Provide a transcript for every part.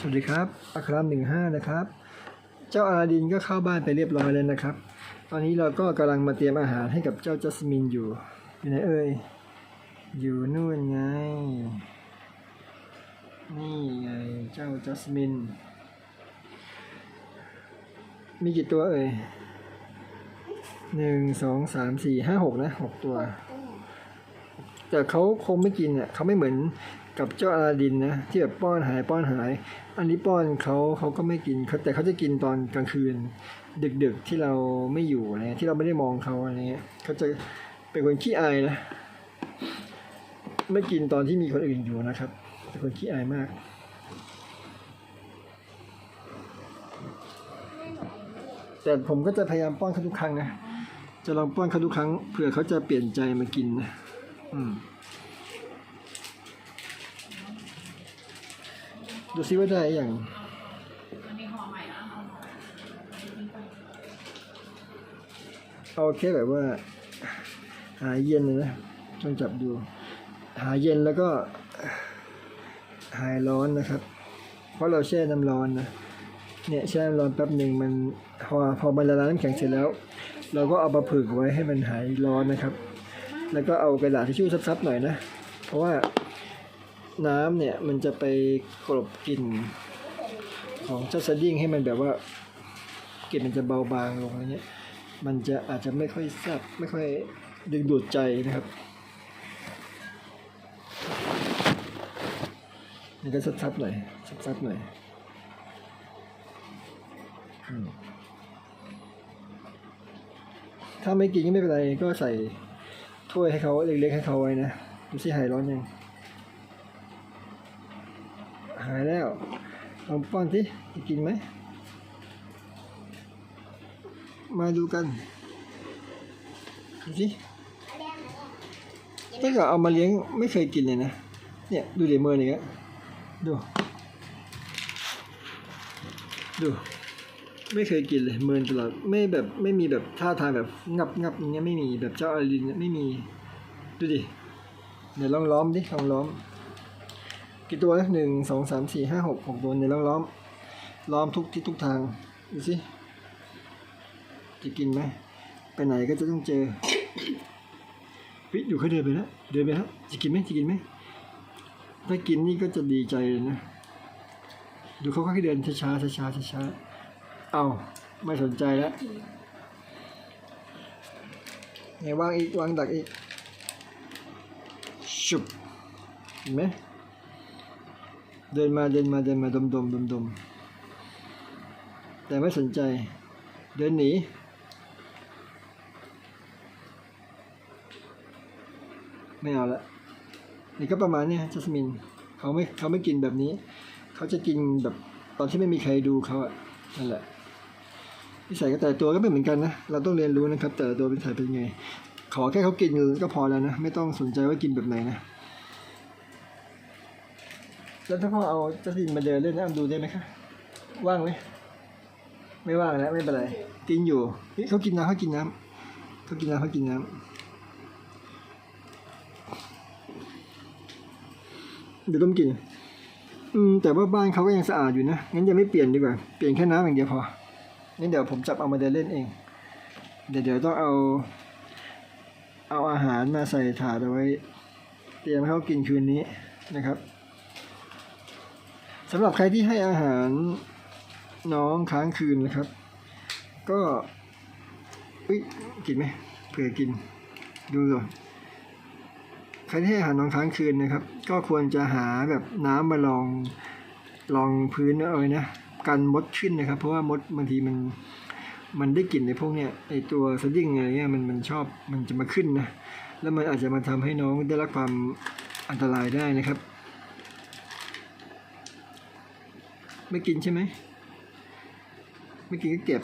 สวัสดีครับอัครามหนึ่งห้านะครับ เจ้าอาลาดินก็เข้าบ้านไปเรียบร้อยแล้วนะครับ ตอนนี้เราก็กำลังมาเตรียมอาหารให้กับเจ้าจัสมินอยู่ อยู่ไหนเอ่ย อยู่นู่นไง นี่ไงเจ้าจัสมิน มีกี่ตัวเอ่ยหนึ่งสองสามสี่ห้าหกนะหกตัว แต่เขาคงไม่กินอะเขาไม่เหมือนกับเจ้าอาลาดินนะที่แบบป้อนหายป้อนหาย อันนี้ป้อนเขาเขาก็ไม่กินแต่เขาจะกินตอนกลางคืน ดึกๆที่เราไม่อยู่อะไรที่เราไม่ได้มองเขาอะไรเงี้ยเขาจะเป็นคนขี้อายนะไม่กินตอนที่มีคนอื่นอยู่นะครับเป็นคนขี้อายมากแต่ผมก็จะพยายามป้อนเขาทุกครั้งนะ จะลองป้อนเขาทุกครั้งเผื่อเขาจะเปลี่ยนใจมากินนะ ดูซิว่าได้อย่างอันนี้ห่อใหม่นะห่อใหม่เอาแค่แบบว่า หาเย็นเลยนะลองจับดู หาเย็นแล้วก็หายร้อนนะครับ เพราะเราแช่น้ำร้อนนะ เนี่ยแช่น้ำร้อนแป๊บหนึ่งมันพอพอมันละลายน้ำแข็งเสร็จแล้ว เราก็เอามาผึ่งไว้ให้มันหายร้อนนะครับ แล้วก็เอากระดาษทิชชู่ซับๆหน่อยนะ เพราะว่าน้ำเนี่ยมันจะไปกลบกลิ่นของเจ้าสดิ้งให้มันแบบว่ากลิ่นมันจะเบาบางลงอะไรเงี้ย มันจะอาจจะไม่ค่อยแซ่บไม่ค่อยดึงดูดใจนะครับนี่ก็ซับๆหน่อยซับๆหน่อยอืมถ้าไม่กินก็ไม่เป็นไรก็ใส่ ถ้วยให้เขาเล็กๆให้เขาไว้นะดูสิหายร้อนยังหายแล้วลองป้อนสิจะกินไหม มาดูกันดูสิตั้งแต่เอามาเลี้ยงไม่เคยกินเลยนะ เนี่ยดูเดี๋ยวมืออย่างเงี้ดู ดู ไม่เคยกินเลยเมินตลอดไม่แบบไม่มีแบบท่าทางแบบงับงับอย่างเงี้ยไม่มีแบบเจ้าอาลินเนี่ยไม่มี ดูดิเดี๋ยวลองล้อมดิลองล้อม กี่ตัวนะหนึ่งสองสามสี่ห้าหกหกตัวเดี๋ยวลองล้อม ล้อมทุกทิศทุกทางดูสิจะกินไหมไปไหนก็จะต้องเจอวิอยู่เขาเดินไปแล้วเดินไปแล้วจะกินไหมจะกินไหมถ้ากินนี่ก็จะดีใจเลยนะ ดูเขาค่อยๆเดินช้าๆช้าๆช้าๆ เอาไม่สนใจแล้วไงวางอีกวางดักอีกชุบเห็นไหมเดินมาเดินมาเดินมาดมดมดมดมแต่ไม่สนใจ เดินหนีไม่เอาละนี่ก็ประมาณนี้จัสมินเขาไม่เขาไม่กินแบบนี้ เขาจะกินแบบตอนที่ไม่มีใครดูเขาอะนั่นแหละ นิสัยก็แต่ตัวก็ไม่เหมือนกันนะ เราต้องเรียนรู้นะครับ แต่ตัวเป็นสายเป็นไง ขอแค่เขากินก็พอแล้วนะ ไม่ต้องสนใจว่ากินแบบไหนนะ แล้วถ้าพ่อเอาจัสมินมาเดินเล่นนะดูได้ไหมคะ ว่างไหม ไม่ว่างแล้วไม่เป็นไร กินอยู่เฮ้ยเขากินน้ำเขากินน้ำเขากินน้ำเขากินน้ำเดี๋ยวต้องกิน อืมแต่ว่าบ้านเขาก็ยังสะอาดอยู่นะ งั้นยังไม่เปลี่ยนดีกว่า เปลี่ยนแค่น้ำอย่างเดียวพอ นี่เดี๋ยวผมจับเอามาเดินเล่นเอง เดี๋ยวเดี๋ยวต้องเอา เอาอาหารมาใส่ถาดเอาไว้ เตรียมให้เขากินคืนนี้นะครับสำหรับใครที่ให้อาหารน้องค้างคืนนะครับ ก็อุ้ยกินไหมเผื่อกิน ดูก่อนใครที่ให้อาหารน้องค้างคืนนะครับ ก็ควรจะหาแบบน้ำมาลองลองพื้นเอาไว้นะ กันมดขึ้นนะครับ เพราะว่ามดบางทีมันมันได้กลิ่นในพวกเนี้ยไอตัวสดิ้งอะไรเงี้ยมันมันชอบมันจะมาขึ้นนะแล้วมันอาจจะมาทำให้น้องได้รับความอันตรายได้นะครับ ไม่กินใช่ไหมไม่กินก็เก็บ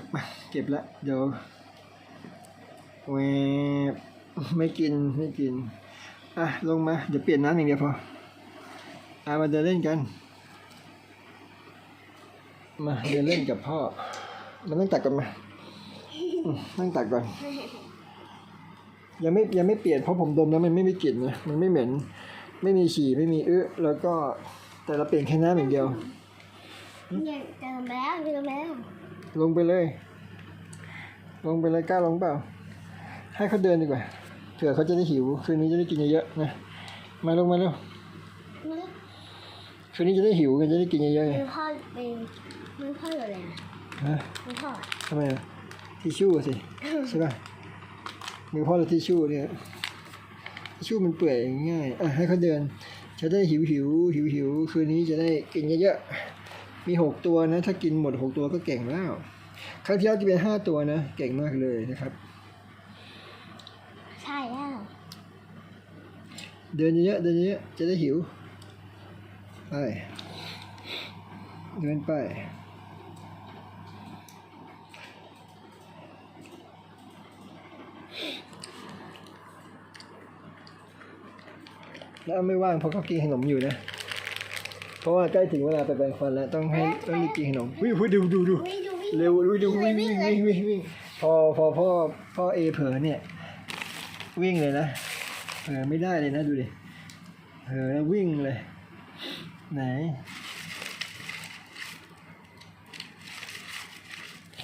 เก็บละเดี๋ยวแหวบไม่กินไม่กินอะลงมาเดี๋ยวเปลี่ยนน้ำอย่างเดียวพออะมาเดินเล่นกัน มาเดินเล่นกับพ่อ มานั่งตักก่อนมาอืมนั่งตักก่อน ยังไม่ยังไม่เปลี่ยนเพราะผมดมแล้วมันไม่มีกลิ่นนะมันไม่เหม็น ไม่มีฉี่ไม่มีอื้อแล้วก็แต่เราเปลี่ยนแค่น้ำอย่างเดียวเนี่ยเจอมาแล้วเจอมาแล้วลงไปเลย ลงไปเลยกล้าลงเปล่า ให้เขาเดินดีกว่าเผื่อเขาจะได้หิวคืนนี้จะได้กินเยอะๆนะมาลงมาเร็วมันคืนนี้จะได้หิวกันจะได้กินเยอะๆไงมันพ่อเป็น มันพ่ออยู่เลยนะฮะมันพ่อทำไมอะทิชชู่อะสิ ใช่ป่ะมือพ่อเราทิชชู่เนี่ยทิชชู่มันเปื่อยง่ายอะให้เขาเดิน จะได้หิวหิวหิวหิวคืนนี้จะได้กินเยอะๆมีหกตัวนะ ถ้ากินหมดหกตัวก็เก่งแล้วครั้งที่แล้วจะเป็นห้าตัวนะ เก่งมากเลยนะครับ ใช่แล้ว เดินเยอะๆเดินเยอะๆจะได้หิวไปเดินไป แล้วไม่ว่างเพราะเขากินขนมอยู่นะ เพราะว่าใกล้ถึงเวลาไปแปรงฟันแล้วต้องให้ต้องรีบกินขนมวิ่งดูดูดูวิ่งดูวิ่งเร็ววิ่งดูวิ่งวิ่งวิ่งวิ่งวิ่งพอพอพ่อพ่อเอเผลอเนี่ย วิ่งเลยนะเผลอไม่ได้เลยนะดูดิเผลอแล้ววิ่งเลย ไหน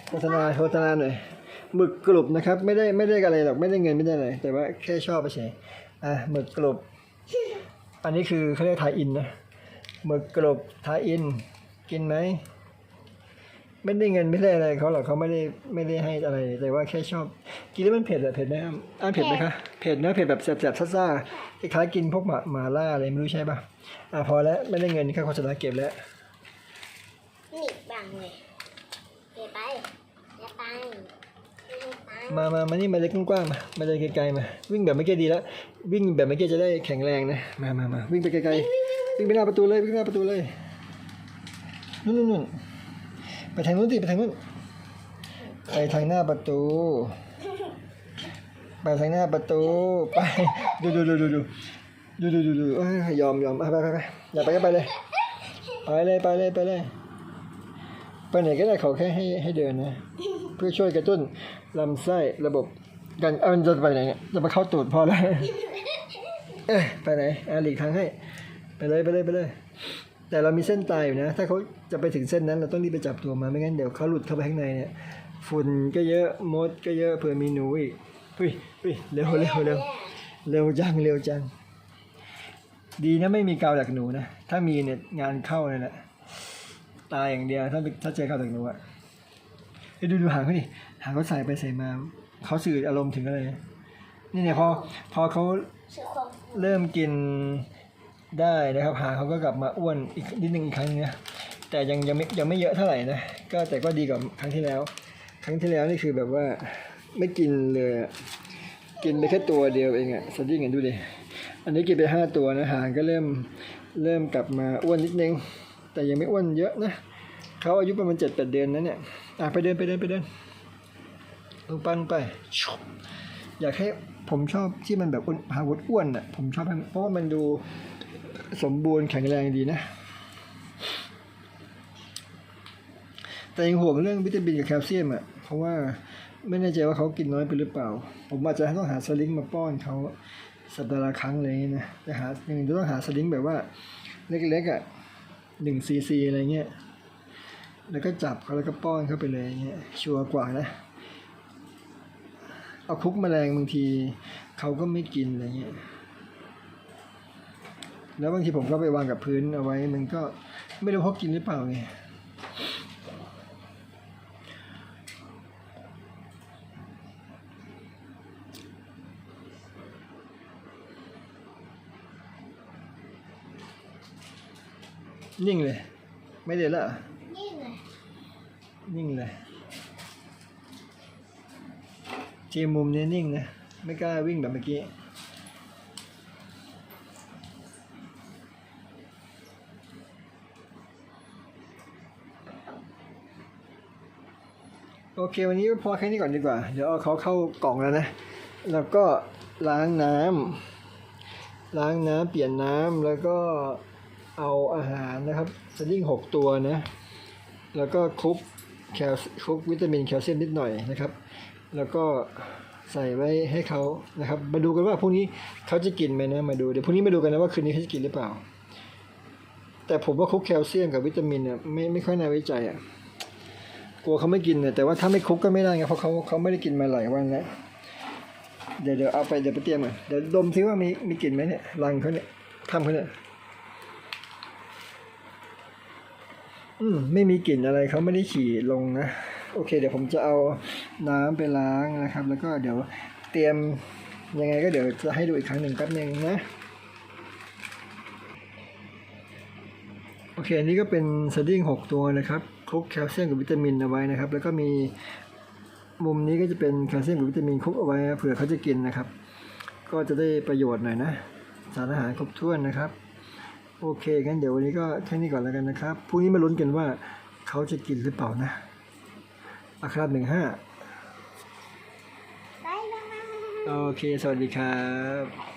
โฆษณาโฆษณาหน่อยหมึกกรุบนะครับ ไม่ได้ไม่ได้อะไรหรอกไม่ได้เงินไม่ได้อะไรแต่ว่าแค่ชอบไปเฉยอะหมึกกรุบ อันนี้คือเขาเรียกทายอินนะหมึกกรุบทายอิน กินไหมไม่ได้เงินไม่ได้อะไรเขาหรอกเขาไม่ได้ไม่ได้ให้อะไร แต่ว่าแค่ชอบ กินแล้วมันเผ็ดอะเผ็ดไหมอ้ํอ้ามเผ็ดไหมคะเผ็ดนะเผ็ดแบบแสบๆซ่าๆคล้ายๆกินพวกหมาหมาล่าอะไรไม่รู้ใช่ปะอะพอแล้วไม่ได้เงินค่าโฆษณาเก็บแล้ว นี่บังเลยเดี๋ยวไปอย่าไปอย่าไป มามามานี่มาเลยกว้างๆมา มาเลยไกลๆมา วิ่งแบบไม่เกี้ดีแล้ว วิ่งแบบไม่เกี้จะได้แข็งแรงนะ มามามาวิ่งไปไกลๆ วิ่งไปหน้าประตูเลย วิ่งไปหน้าประตูเลย นู่นนู่นไปทางนู้นสิไปทางนู้น ไปทางหน้าประตู ไปทางหน้าประตู ไป ดูดูดูดูดูดูดูดูดูยอมยอมไปไปไปไปอย่าไปก็ไปเลย ไปเลยไปเลยไปเลย ไปไหนก็ได้ขอแค่ให้ให้เดินนะ เพื่อช่วยกระตุ้น ลำไส้ระบบการเออมันจะไปไหนเนี่ยจะมาเข้าตูดพอแล้วเอ๊ะไปไหนอะหลีกทางให้ ไปเลยไปเลยไปเลย แต่เรามีเส้นตายอยู่นะ ถ้าเขาจะไปถึงเส้นนั้นเราต้องรีบไปจับตัวมาไม่งั้นเดี๋ยวเขาหลุดเข้าไปข้างในเนี่ยฝุ่นก็เยอะมดก็เยอะเผื่อมีหนูอีกอุ้ยอุ้ยเร็วเร็วเร็วเร็วจังเร็วจัง ดีนะไม่มีกาวดักหนูนะ ถ้ามีเนี่ยงานเข้าเลยแหละตายอย่างเดียวถ้าถ้าเจอกาวดักหนูอะเฮ้ย ดูดูหางเขาดิหางเขาใส่ไปใส่มาเขาสื่ออารมณ์ถึงอะไรนี่เนี่ยพอพอเขาเริ่มกินได้นะครับหางเขาก็กลับมาอ้วนอีกนิดนึงอีกครั้งนึงนะแต่ยังยังไม่ยังไม่เยอะเท่าไหร่นะก็แต่ก็ดีกว่าครั้งที่แล้ว ครั้งที่แล้วนี่คือแบบว่าไม่กินเลยกินไปแค่ตัวเดียวเองอะสดิ้งเห็นดูดิอันนี้กินไปห้าตัวนะหางก็เริ่มเริ่มกลับมาอ้วนนิดนึง แต่ยังไม่อ้วนเยอะนะ เขาอายุประมาณเจ็ดแปดเดือนนะเนี่ยอะไปเดินไปเดินไปเดินลงปังไป อยากให้ผมชอบที่มันแบบอ้วนหาวุธอ้วนอะผมชอบให้เพราะว่ามันดูสมบูรณ์แข็งแรงดีนะ แต่ยังห่วงเรื่องวิตามินกับแคลเซียมอะเพราะว่าไม่แน่ใจว่าเขากินน้อยไปหรือเปล่า ผมอาจจะต้องหาสลิงมาป้อนเขาสัปดาห์ละครั้งเลยนะจะหาหนึ่งต้องหาสลิงแบบว่าเล็กๆอะหนึ่งซีซีอะไรเงี้ย แล้วก็จับเขาแล้วก็ป้อนเข้าไปเลยเงี้ยชัวร์กว่านะ เอาคุกแมลงบางทีเขาก็ไม่กินอะไรเงี้ยแล้วบางทีผมก็ไปวางกับพื้นเอาไว้ มันก็ไม่รู้เขากินหรือเปล่าไงนิ่งเลย ไม่เดินและ นิ่งเลยทีมุมนี้นิ่งนะ ไม่กล้าวิ่งแบบเมื่อกี้โอเค วันนี้พอแค่นี้ก่อนดีกว่า เดี๋ยวเอาเขาเข้ากล่องแล้วนะ แล้วก็ล้างน้ำล้างน้ำเปลี่ยนน้ำแล้วก็เอาอาหารนะครับสดิ้งหกตัวนะ แล้วก็คลุก แคลคุกวิตามินแคลเซียมนิดหน่อยนะครับ แล้วก็ใส่ไว้ให้เขานะครับ มาดูกันว่าพรุ่งนี้เขาจะกินไหมนะมาดูเดี๋ยวพรุ่งนี้มาดูกันนะว่าคืนนี้เขาจะกินหรือเปล่า แต่ผมว่าคุกแคลเซียมกับวิตามินเนี่ยไม่ไม่ค่อยน่าไว้ใจอะกลัวเขาไม่กินเนี่ยแต่ว่าถ้าไม่คุกก็ไม่ได้ไงเพราะเขาเขาไม่ได้กินมาหลายวันแล้วเดี๋ยวเดี๋ยวเอาไปเดี๋ยวไปเตรียมก่อนเดี๋ยวดมซิว่ามีมีกลิ่นไหมเนี่ยรังเขาเนี่ยทำเขาเนี่ย อืมไม่มีกลิ่นอะไรเขาไม่ได้ฉี่ลงนะ โอเค เดี๋ยวผมจะเอาน้ำไปล้างนะครับ แล้วก็เดี๋ยวเตรียมยังไงก็เดี๋ยวจะให้ดูอีกครั้งหนึ่งแป๊บหนึงนะโอเคอันนี้ก็เป็นสดิ้ง6 ตัวนะครับคลุกแคลเซียมกับวิตามินเอาไว้นะครับ แล้วก็มีมุมนี้ก็จะเป็นแคลเซียมกับวิตามินคลุกเอาไว้เผื่อเขาจะกินนะครับ ก็จะได้ประโยชน์หน่อยนะ สารอาหารครบถ้วนนะครับ โอเคงั้นเดี๋ยววันนี้ก็แค่นี้ก่อนแล้วกันนะครับพรุ่งนี้มาลุ้นกันว่าเขาจะกินหรือเปล่านะอัคราหนึ่งห้าบายบายโอเค สวัสดีครับ